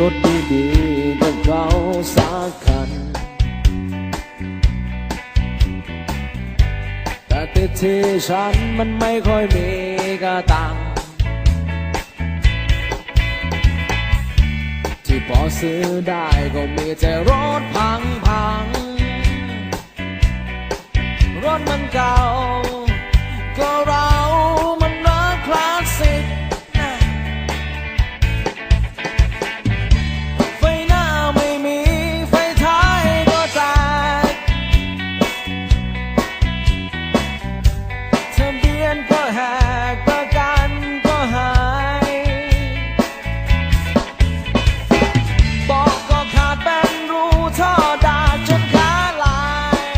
รถดีๆกับเราสากคัน แต่เตที่ฉันมันไม่ค่อยมีกระตัง ที่พอซื้อได้ก็มีแต่รถพังพัง รถมันเก่าก็รั หกประกันก็หายปอกก็ขาดเป็นรูทอดาจนขาลาย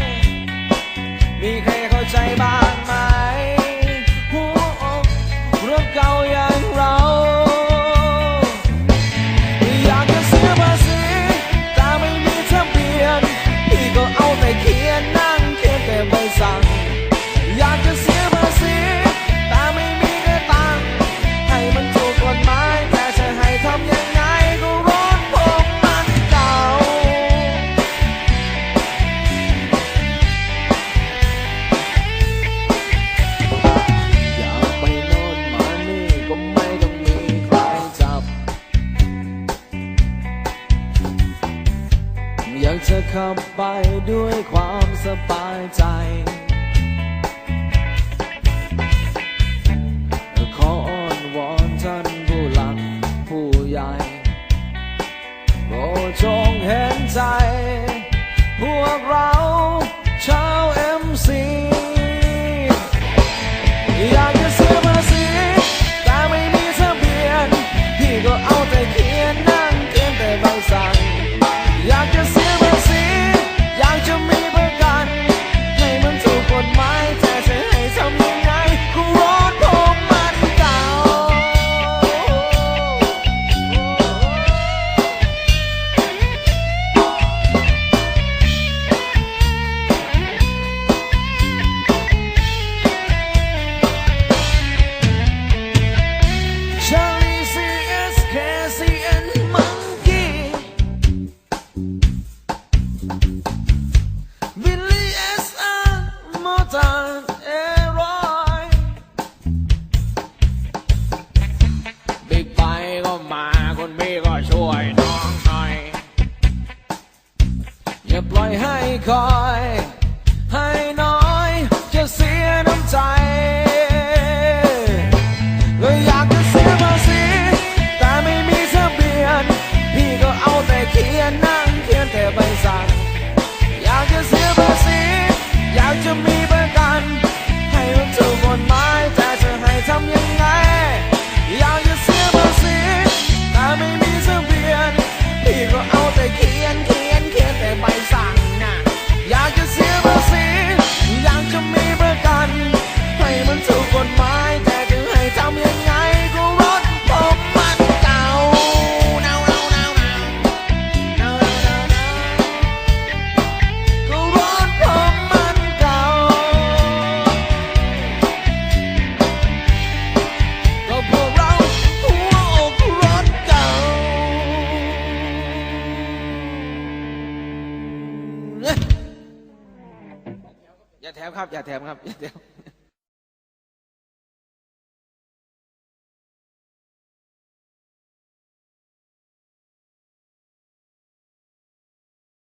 มีใครเข้าใจบ้างไหมหัรื่เก่ายัง เธอขับไปด้วยความสบายใจ จะปล่อยให้คอย ให้น้อยจะเสียน้ำใจ แถมครับ อย่าแถมครับอย่าแถม